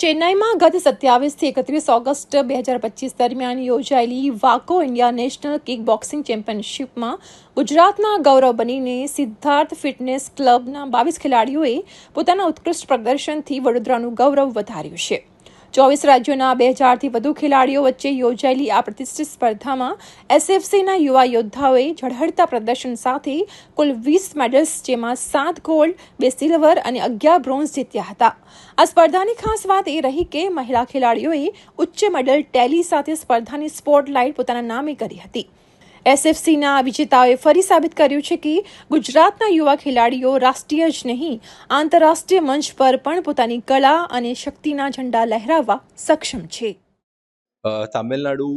ચેન્નાઈમાં ગત સત્યાવીસથી એકત્રીસ ઓગસ્ટ બે હજાર પચીસ દરમિયાન યોજાયેલી વાકો ઇન્ડિયા નેશનલ કિક બોક્સિંગ ચેમ્પિયનશિપમાં ગુજરાતના ગૌરવ બનીને સિદ્ધાર્થ ફિટનેસ ક્લબના બાવીસ ખેલાડીઓએ પોતાના ઉત્કૃષ્ટ પ્રદર્શનથી વડોદરાનું ગૌરવ વધાર્યું છે. ચોવીસ રાજ્યોના બે હજારથી વધુ ખેલાડીઓ વચ્ચે યોજાયેલી આ પ્રતિષ્ઠિત સ્પર્ધામાં એસએફસીના યુવા યોદ્ધાઓએ ઝળહળતા પ્રદર્શન સાથે કુલ વીસ મેડલ્સ, જેમાં સાત ગોલ્ડ, બે સિલ્વર અને અગિયાર બ્રોન્ઝ જીત્યા હતા. આ સ્પર્ધાની ખાસ વાત એ રહી કે મહિલા ખેલાડીઓએ ઉચ્ચ મેડલ ટેલી સાથે સ્પર્ધાની સ્પોટલાઇટ પોતાના નામે કરી હતી. એસએફસીના વિજેતાઓએ ફરી સાબિત કર્યું છે કે ગુજરાતના યુવા ખેલાડીઓ રાષ્ટ્રીય જ નહીં, આંતરરાષ્ટ્રીય મંચ પર પણ પોતાની કળા અને શક્તિના ઝંડા લહેરાવવા સક્ષમ છે. તામિલનાડુ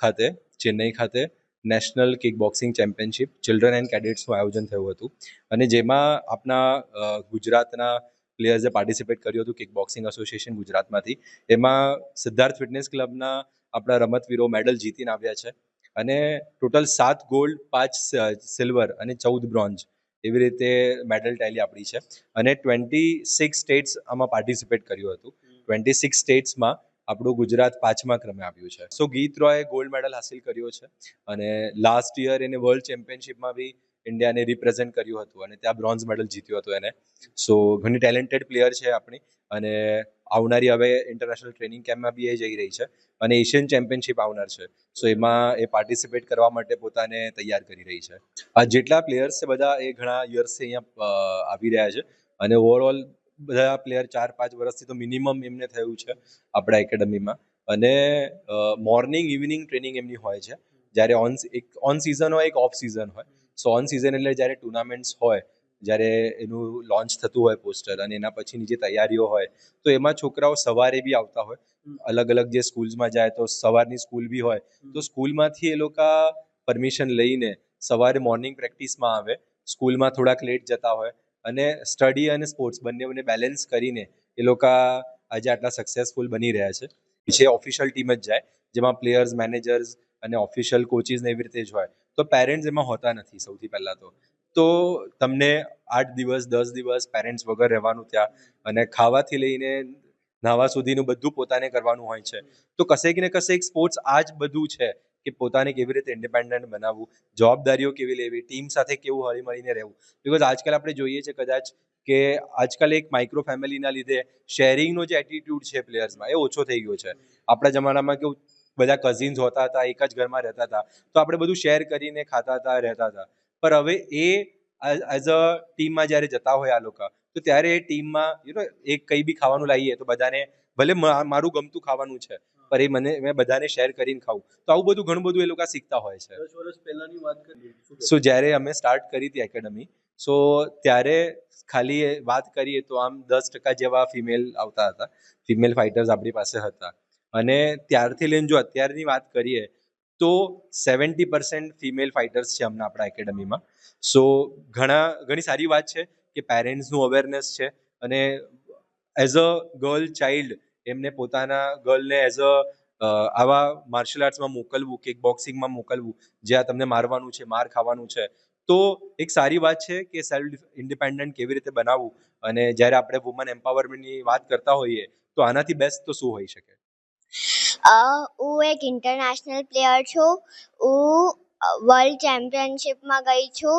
ખાતે, ચેન્નઈ ખાતે national kick boxing championship children and કેડેટ્સનું આયોજન થયું હતું. અને જેમાં આપણા ગુજરાતના પ્લેયર્સે પાર્ટિસિપેટ કર્યું હતું કિક બોક્સિંગ એસોસિએશન ગુજરાતમાંથી. એમાં સિદ્ધાર્થ ફિટનેસ ક્લબના આપણા રમતવીરો મેડલ જીતીને આવ્યા છે. અને ટોટલ સાત ગોલ્ડ, પાંચ સિલ્વર અને ચૌદ બ્રોન્ઝ એવી રીતે મેડલ ટેલી આપણી છે. અને ટ્વેન્ટી સિક્સ સ્ટેટ્સ આમાં પાર્ટિસિપેટ કર્યું હતું. ટ્વેન્ટી સિક્સ સ્ટેટ્સમાં આપણું ગુજરાત પાંચમા ક્રમે આવ્યું છે. સો ગીત રોયે ગોલ્ડ મેડલ હાસિલ કર્યો છે. અને લાસ્ટ યર એને વર્લ્ડ ચેમ્પિયનશિપમાં બી ઇન્ડિયાને રિપ્રેઝેન્ટ કર્યું હતું અને ત્યાં બ્રોન્ઝ મેડલ જીત્યો હતો એને. સો ઘણી ટેલેન્ટેડ પ્લેયર છે આપણી અને આવનારી હવે ઇન્ટરનેશનલ ટ્રેનિંગ કેમ્પમાં બી એ જઈ રહી છે અને એશિયન ચેમ્પિયનશિપ આવનાર છે. સો એમાં એ પાર્ટિસિપેટ કરવા માટે પોતાને તૈયાર કરી રહી છે. આ જેટલા પ્લેયર્સ છે બધા એ ઘણા યર્સથી અહીંયા આવી રહ્યા છે અને ઓવરઓલ બધા પ્લેયર ચાર, પાંચ વર્ષથી તો મિનિમમ એમને થયું છે આપણા એકેડમીમાં અને મોર્નિંગ ઇવનિંગ ટ્રેનિંગ એમની હોય છે. જ્યારે ઓન એક ઓન સિઝન હોય, એક ઓફ સિઝન હોય. સો ઓન સિઝન એટલે જ્યારે ટુર્નામેન્ટ્સ હોય જ્યારે એનું લોન્ચ થતું હોય પોસ્ટર અને એના પછીની જે તૈયારીઓ હોય તો એમાં છોકરાઓ સવારે બી આવતા હોય. અલગ અલગ જે સ્કૂલ્સમાં જાય તો સવારની સ્કૂલ બી હોય. તો સ્કૂલમાંથી એ લોકો પરમિશન લઈને સવારે મોર્નિંગ પ્રેક્ટિસમાં આવે સ્કૂલમાં થોડાક લેટ જતા હોય અને સ્ટડી અને સ્પોર્ટ્સ બંનેને બેલેન્સ કરીને એ લોકો આજે આટલા સક્સેસફુલ બની રહ્યા છે. જે ઓફિશિયલ ટીમ જ જાય જેમાં પ્લેયર્સ મેનેજર્સ અને ઓફિશિયલ કોચિસને એવી રીતે જ હોય. તો પેરેન્ટ્સ એમાં હોતા નથી સૌથી પહેલાં તો. તો તમને આઠ દિવસ, દસ દિવસ પેરેન્ટ્સ વગર રહેવાનું ત્યાં અને ખાવાથી લઈને નાહવા સુધીનું બધું પોતાને કરવાનું હોય છે. તો કસેક ને કશેક સ્પોર્ટ્સ આ જ બધું છે કે પોતાને કેવી રીતે ઇન્ડિપેન્ડન્ટ બનાવવું, જવાબદારીઓ કેવી લેવી ટીમ સાથે કેવું હળી મળીને રહેવું. બિકોઝ આજકાલ આપણે જોઈએ છે કદાચ કે આજકાલ એક માઇક્રો ફેમિલીના લીધે શેરિંગનો જે એટીટ્યુડ છે પ્લેયર્સમાં એ ઓછો થઈ ગયો છે. આપણા જમાનામાં કેવું બધા કઝિન્સ હોતા હતા એક જ ઘરમાં રહેતા હતા. તો આપણે બધું શેર કરીને ખાતા હતા રહેતા હતા. પર હવે એ એઝ અ ટીમમાં જ્યારે જતા હોય આ લોકો તો ત્યારે એ ટીમમાં યુ નો એક કંઈ બી ખાવાનું લાવીએ તો બધાને ભલે મારું ગમતું ખાવાનું છે પર એ મને મેં બધાને શેર કરીને ખાવું. તો આવું બધું ઘણું બધું એ લોકો શીખતા હોય છે. દસ વર્ષ પહેલાની વાત કરીએ સો જ્યારે અમે સ્ટાર્ટ કરી હતી એકેડમી સો ત્યારે ખાલી વાત કરીએ તો આમ દસ ટકા જેવા ફિમેલ આવતા હતા. ફિમેલ ફાઇટર્સ આપણી પાસે હતા. અને ત્યારથી લઈને જો અત્યારની વાત કરીએ, તો સેવન્ટી પર્સન્ટ ફિમેલ ફાઇટર્સ છે હમણાં આપણા એકેડમીમાં સો ઘણા, ઘણી સારી વાત છે કે પેરેન્ટ્સનું અવેરનેસ છે અને એઝ અ ગર્લ ચાઇલ્ડ એમને પોતાના ગર્લને એઝ અ, આવા માર્શલ આર્ટ્સમાં મોકલવું કિક બોક્સિંગમાં મોકલવું જ્યાં તમને મારવાનું છે, માર ખાવાનું છે, તો એક સારી વાત છે કે સેલ્ફ ઇન્ડિપેન્ડન્ટ કેવી રીતે બનાવવું અને જ્યારે આપણે વુમન એમ્પાવરમેન્ટની વાત કરતા હોઈએ, તો આનાથી બેસ્ટ તો શું હોઈ શકે? હું એક ઇન્ટરનેશનલ પ્લેયર છું. હું વર્લ્ડ ચેમ્પિયનશિપમાં ગઈ છું.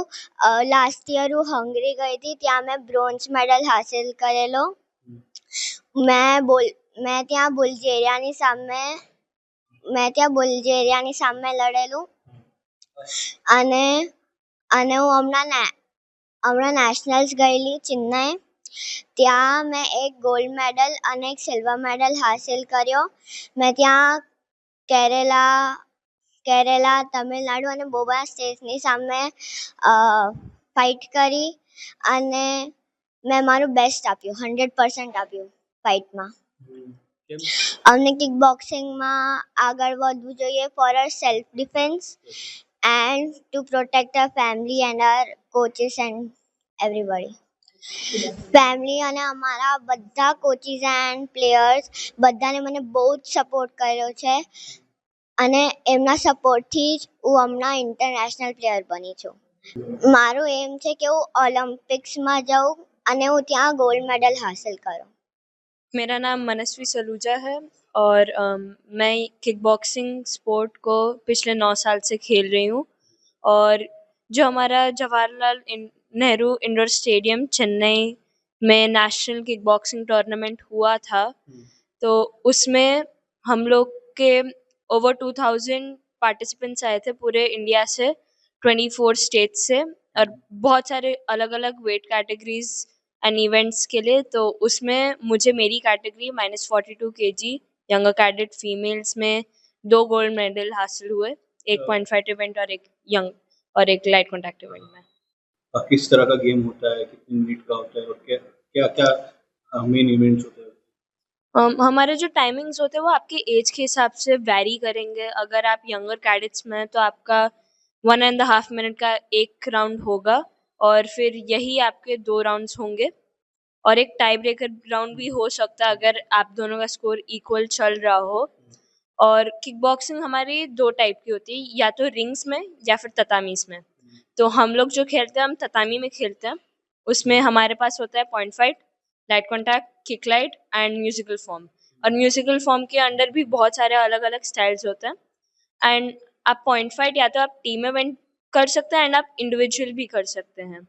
લાસ્ટ યર હું હંગરી ગઈ હતી, ત્યાં મેં બ્રોન્ઝ મેડલ હાસિલ કરેલો. મેં બોલ, મેં ત્યાં બુલ્ગેરિયાની સામે, મેં ત્યાં બુલ્ગેરિયાની સામે લડેલું. અને અને હું હમણાં હમણાં નેશનલ્સ ગયેલી, ચેન્નઈ. ત્યાં મેં એક ગોલ્ડ મેડલ અને એક સિલ્વર મેડલ હાસિલ કર્યો. મેં ત્યાં કેરેલા કેરેલા તમિલનાડુ અને બહુ બધા સ્ટેટ્સની સામે ફાઇટ કરી અને મેં મારું બેસ્ટ આપ્યું હંડ્રેડ પર્સન્ટ આપ્યું ફાઇટમાં અમને કિક બોક્સિંગમાં આગળ વધવું જોઈએ for our self defence and to protect our family and our coaches and everybody family અને અમારા બધા કોચિસ એન્ડ પ્લેયર્સ બધાને મને બહુ જ સપોર્ટ કર્યો છે અને એમના સપોર્ટથી જ હું હમણાં ઇન્ટરનેશનલ પ્લેયર બની છું મારું એમ છે કે હું ઓલિમ્પિક્સમાં જાઉં અને હું ત્યાં ગોલ્ડ મેડલ હાંસલ કરું मेरा नाम मनस्वी सलूजा है और अम, मैं किक बॉक्सिंग स्पोर्ट को पिछले नौ साल से खेल रही हूँ और जो हमारा जवाहरलाल इन- नेहरू इंडोर स्टेडियम चेन्नई में नेशनल किक बॉक्सिंग टूर्नामेंट हुआ था। तो उसमें हम लोग के ओवर टू थाउज़ेंड पार्टिसिपेंट्स आए थे पूरे इंडिया से ट्वेंटी फोर स्टेट से और बहुत सारे अलग अलग वेट कैटेगरीज एंड इवेंट्स के लिए। तो उसमें मुझे मेरी कैटेगरी माइनस फोर्टी टू के जी यंगर कैडेट फीमेल्स में दो गोल्ड मेडल हासिल हुए एक पॉइंट फाइव इवेंट और एक यंग और एक लाइट कॉन्टैक्ट इवेंट में। अ, किस तरह का गेम होता है कितने मिनट का होता है और क्या क्या क्या मेन इवेंट्स होते हैं? um, हमारे जो टाइमिंग्स होते हैं वो आपके एज के हिसाब से वैरी करेंगे। अगर आप यंगर कैडेट्स में हैं तो आपका वन एंड हाफ़ मिनट का एक राउंड होगा और फिर यही आपके दो राउंड्स होंगे। और एक टाई ब्रेकर राउंड भी हो सकता है अगर आप दोनों का स्कोर इक्वल चल रहा हो। और किक बॉक्सिंग हमारी दो टाइप की होती है या तो रिंग्स में या फिर ततामीज में। तो हम लोग जो खेलते हैं, हम ततामी में खेलते हैं। उसमें हमारे पास होता है point fight light contact kick light and musical form और म्यूजिकल फॉर्म के अंडर भी बहुत सारे अलग अलग स्टाइल्स होते हैं। एंड आप पॉइंट फाइट या तो आप टीम इवेंट कर सकते हैं एंड आप इंडिविजुअल भी कर सकते हैं।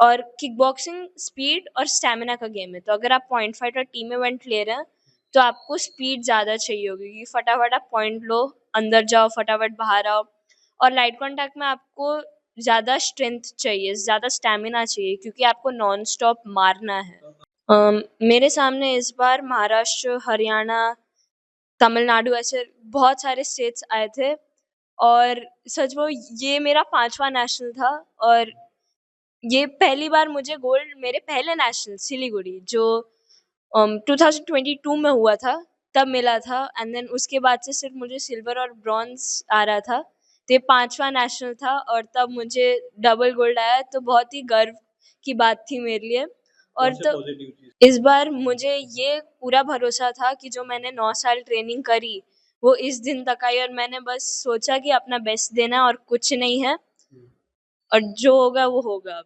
और किक बॉक्सिंग स्पीड और स्टेमिना का गेम है। तो अगर आप पॉइंट फाइट और टीम इवेंट ले रहे हैं तो आपको स्पीड ज़्यादा चाहिए होगी, क्योंकि फटाफट आप पॉइंट लो, अंदर जाओ, फटाफट बाहर आओ। और लाइट कॉन्टैक्ट में आपको ज़्यादा स्ट्रेंथ चाहिए ज़्यादा स्टेमिना चाहिए क्योंकि आपको नॉन स्टॉप मारना है। अम, मेरे सामने इस बार महाराष्ट्र हरियाणा तमिलनाडु ऐसे बहुत सारे स्टेट्स आए थे और सच वो ये मेरा पांचवा नेशनल था और ये पहली बार मुझे गोल्ड मेरे पहले नेशनल सिलीगुड़ी जो um, 2022 में हुआ था तब मिला था एंड देन उसके बाद से सिर्फ़ मुझे सिल्वर और ब्रॉन्ज आ रहा था। तो ये पांचवा नेशनल था और तब मुझे डबल गोल्ड आया तो बहुत ही गर्व की बात थी मेरे लिए। और तो इस बार मुझे ये पूरा भरोसा था कि जो मैंने नौ साल ट्रेनिंग करी वो इस दिन तक आई और मैंने बस सोचा कि अपना बेस्ट देना है और कुछ नहीं है। और जो होगा वो होगा अब।